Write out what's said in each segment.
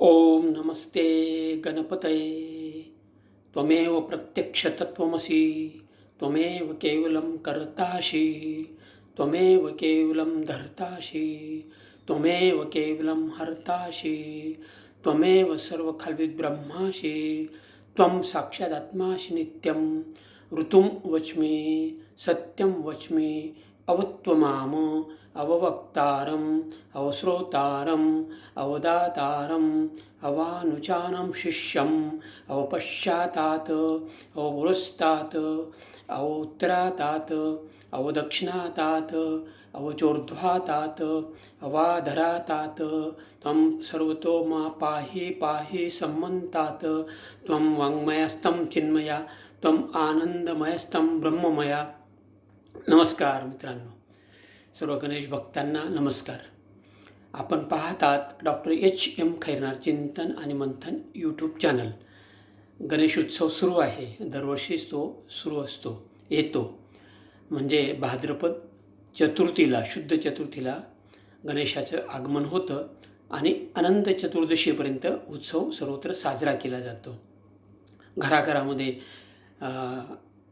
ओम नमस्ते गणपतये। त्वमेव प्रत्यक्षतत्त्वमसि। त्वमेव केवलं कर्ताशी त्वमेव केवलं धर्ताशी त्वमेव केवलं हर्ताशी त्वमेव सर्वखल्विद्ब्रह्माशी त्वं साक्षादात्मासि नित्यं। ऋतुं वच्मि सत्यं वच्मि। अवत्वमाम अववक्तारम् अवश्रोतारम् अवदातारम् अवानुचानं शिष्यम् अवपश्चातात अवपुरस्तात अवोत्तरातात अवदक्षिणातात अवचोर्ध्वातात अवाधरातात त्वं सर्वतो मा पाहि पाहि सम्मन्तात् त्वं वाङ्मयस्तं चिन्मया त्वम् आनन्दमयस्तं ब्रह्ममया। नमस्कार मित्रांनो. सर्व गणेश भक्तांना नमस्कार. आपण पाहतात डॉक्टर एच एम खैरनार चिंतन आणि मंथन यूट्यूब चॅनल. गणेशोत्सव सुरू आहे. दरवर्षीच तो सुरू असतो येतो. म्हणजे भाद्रपद चतुर्थीला शुद्ध चतुर्थीला गणेशाचं आगमन होतं आणि अनंत चतुर्दशीपर्यंत उत्सव सर्वत्र साजरा केला जातो. घराघरामध्ये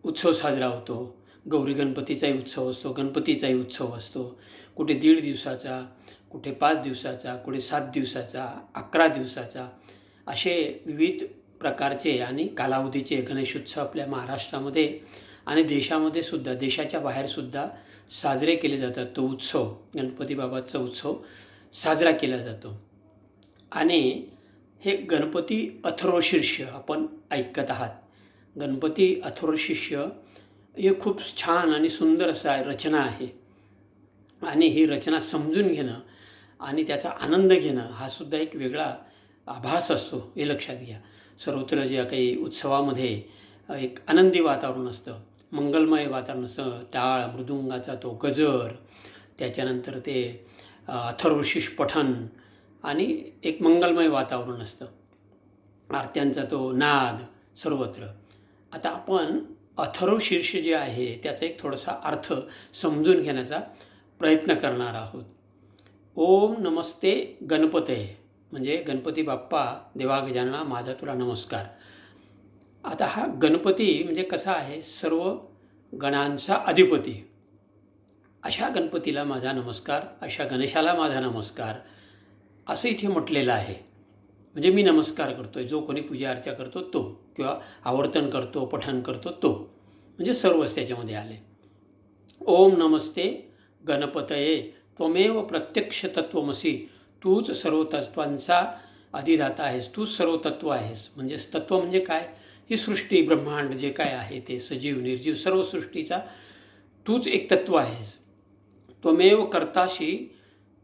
उत्सव साजरा होतो. गौरी गणपतीचाही उत्सव असतो गणपतीचाही उत्सव असतो. कुठे दीड दिवसाचा कुठे पाच दिवसाचा कुठे सात दिवसाचा अकरा दिवसाचा असे विविध प्रकारचे आणि कालावधीचे गणेशोत्सव आपल्या महाराष्ट्रामध्ये आणि देशामध्ये सुद्धा देशाच्या बाहेरसुद्धा साजरे केले जातात. तो उत्सव गणपती बाबाचा उत्सव साजरा केला जातो. आणि हे गणपती अथर्वशीर्ष आपण ऐकत आहात. गणपती अथर्वशीर्ष हे खूप छान आणि सुंदर असा रचना आहे. आणि ही रचना समजून घेणं आणि त्याचा आनंद घेणं हा सुद्धा एक वेगळा आभास असतो हे लक्षात घ्या. सर्वत्र ज्या काही उत्सवामध्ये एक आनंदी वातावरण असतं मंगलमय वातावरण असतं टाळ मृदुंगाचा तो गजर त्याच्यानंतर ते अथर्वशिष पठण आणि एक मंगलमय वातावरण असतं. आरत्यांचा तो नाद सर्वत्र. आता आपण अथर्व शीर्ष जे आहे त्याचा एक थोडासा अर्थ समजून घेण्याचा प्रयत्न करणार आहोत. ओम नमस्ते गणपते म्हणजे गणपती बाप्पा देवा गजानना माझा तुला नमस्कार. आता हा गणपती म्हणजे कसा आहे? सर्व गणांचा अधिपती. अशा गणपतीला माझा नमस्कार अशा गणेशाला माझा नमस्कार असं इथे म्हटलेलं आहे. म्हणजे मी नमस्कार करतो आहे जो कोणी पूजा अर्चा करतो तो. किंवा आवर्तन करतो पठण करतो तो. म्हणजे सर्वच त्याच्यामध्ये आले. ओम नमस्ते गणपतये त्वमेव प्रत्यक्ष तत्वमसी तूच सर्व तत्वांचा अधिदाता आहेस तूच सर्व तत्व आहेस. म्हणजे तत्व म्हणजे काय? ही सृष्टी ब्रह्मांड जे काय आहे ते सजीव निर्जीव सर्व सृष्टीचा तूच एक तत्व आहेस. त्वमेव कर्ताशी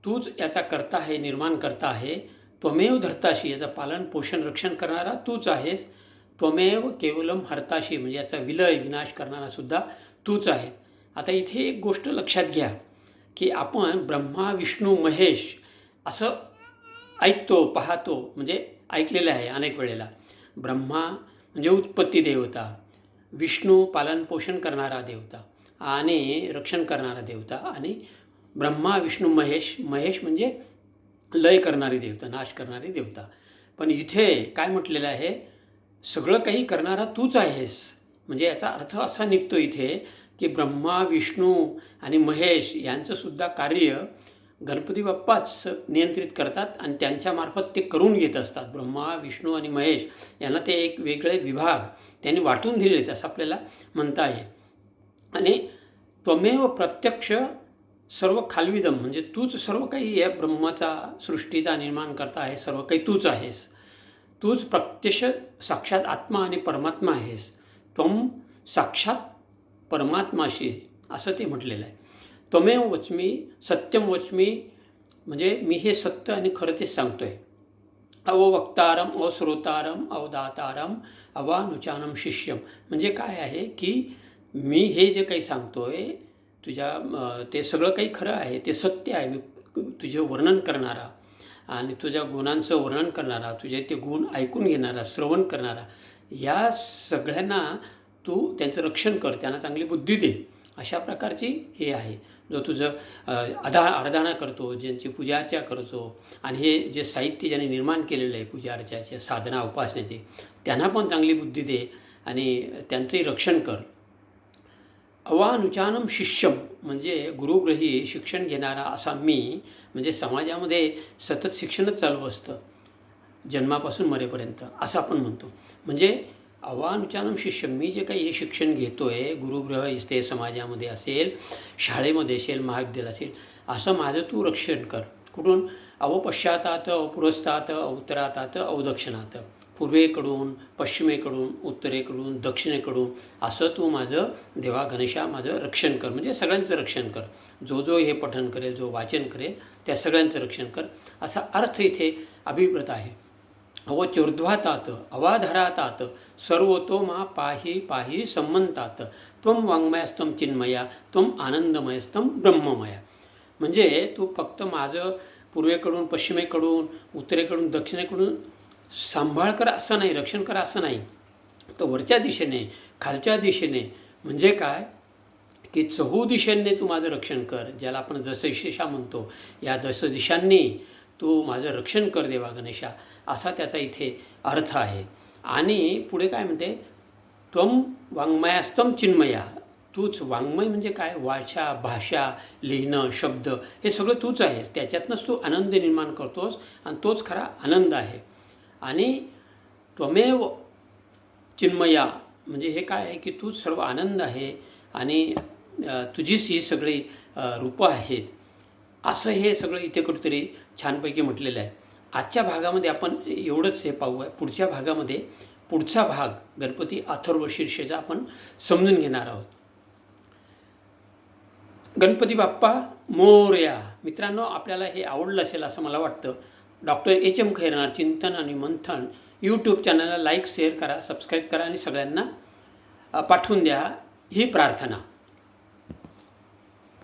तूच याचा करता आहे निर्माण करता आहे. त्वमेव धर्ताशी याचा पालन पोषण रक्षण करणारा तूच आहेस. त्वमेव केवलम हरताशी म्हणजे याचा विलय विनाश करणारा सुद्धा तूच आहे. आता इथे एक गोष्ट लक्षात घ्या की आपण ब्रह्मा विष्णू महेश असं ऐकतो पाहतो म्हणजे ऐकलेलं आहे अनेक वेळेला. ब्रह्मा म्हणजे उत्पत्ती देवता विष्णू पालनपोषण करणारा देवता आणि रक्षण करणारा देवता आणि ब्रह्मा विष्णू महेश महेश म्हणजे लय करणारी देवता नाश करणारी देवता. पण इथे काय म्हटलेलं आहे? सगळं काही करणारा तूच आहेस. म्हणजे याचा अर्थ असा निघतो इथे की ब्रह्मा विष्णू आणि महेश यांचंसुद्धा कार्य गणपती बाप्पाच नियंत्रित करतात आणि त्यांच्यामार्फत ते करून घेत असतात. ब्रह्मा विष्णू आणि महेश यांना ते एक वेगळे विभाग त्यांनी वाटून दिलेले आहेत असं आपल्याला म्हणता येईल. आणि त्वमेव प्रत्यक्ष सर्व खालविदम म्हणजे तूच सर्व काही या ब्रह्माचा सृष्टीचा निर्माण करता आहे सर्व काही तूच आहेस. तूच प्रत्यक्ष साक्षात आत्मा आणि परमात्मा आहेस. त्वम साक्षात परमात्माशी असं ते म्हटलेलं आहे. त्वमेव वचमी सत्यम वचमी म्हणजे मी हे सत्य आणि खरं ते सांगतो आहे अववक्तारम अश्रोतारम अवदातारम अवानुचानम शिष्यम म्हणजे काय आहे की मी हे जे काही सांगतो आहे तुझ्या ते सगळं काही खरं आहे ते सत्य आहे. मी तुझे वर्णन करणारा आणि तुझ्या गुणांचं वर्णन करणारा तुझे ते गुण ऐकून घेणारा श्रवण करणारा या सगळ्यांना तू त्यांचं रक्षण कर त्यांना चांगली बुद्धी दे. अशा प्रकारची हे आहे. जो तुझं अधा आधा आराधना करतो ज्यांची पूजार्चा करतो आणि हे जे साहित्य ज्यांनी निर्माण केलेलं आहे पूजार्चाचे साधना उपासनेचे त्यांना पण चांगली बुद्धी दे आणि त्यांचंही रक्षण कर. अवानुचानम शिष्यम म्हणजे गुरुग्रही शिक्षण घेणारा असा मी म्हणजे समाजामध्ये सतत शिक्षणच चालू असतं जन्मापासून मरेपर्यंत असं आपण म्हणतो. म्हणजे अवानुचानम शिष्य मी जे काही हे शिक्षण घेतो आहे गुरुग्रह इथे समाजामध्ये असेल शाळेमध्ये असेल महाविद्यालय असेल असं माझं तू रक्षण कर. कुठून? अवपश्चातात अपुरस्तात अवतरातात अवदक्षिणात. पूर्वेकडून पश्चिमेकडून उत्तरेकडून दक्षिणेकडून असं तू माझं देवा गणेशा माझं रक्षण कर. म्हणजे सगळ्यांचं रक्षण कर. जो जो हे पठण करेल जो वाचन करेल त्या सगळ्यांचं रक्षण कर. असा अर्थ इथे अभिप्रेत आहे. अव चुर्ध्वातात अवाधरातात सर्वतो मा पाही पाही संमंतात. त्वम वाङ्मयस्तम चिन्मया त्वम आनंदमयस्तम ब्रह्ममया. म्हणजे तू फक्त माझं पूर्वेकडून पश्चिमेकडून उत्तरेकडून दक्षिणेकडून सांभाळ करा असं नाही रक्षण करा असं नाही. तर वरच्या दिशेने खालच्या दिशेने म्हणजे काय? की चहू दिशांनी तू माझं रक्षण कर ज्याला आपण दशदिशा म्हणतो. या दशदिशांनी तू माझं रक्षण कर देवा गणेशा असा त्याचा इथे अर्थ आहे. आणि पुढे काय म्हणते? त्वम वाङ्मयास्तम चिन्मया. तूच वाङ्मय म्हणजे काय? वाचा भाषा लिहिणं शब्द हे सगळं तूच आहेस. त्याच्यातनंच तू आनंद निर्माण करतोस आणि तोच खरा आनंद आहे. आणि त्वमेव चिन्मया म्हणजे हे काय आहे की तूच सर्व आनंद आहे आणि तुझीच ही सगळी रूपं आहेत. असं हे सगळं इथे कुठेतरी छानपैकी म्हटलेलं आहे. आजच्या भागामध्ये आपण एवढंच हे पाहू आहे. पुढच्या भागामध्ये पुढचा भाग गणपती अथर्व शीर्षेचा आपण समजून घेणार आहोत. गणपती बाप्पा मोरया. मित्रांनो आपल्याला हे आवडलं असेल असं मला वाटतं. डॉक्टर एच एम खैरनार चिंतन आणि मंथन यूट्यूब चॅनलला लाईक शेअर करा सबस्क्राईब करा आणि सगळ्यांना पाठवून द्या ही प्रार्थना.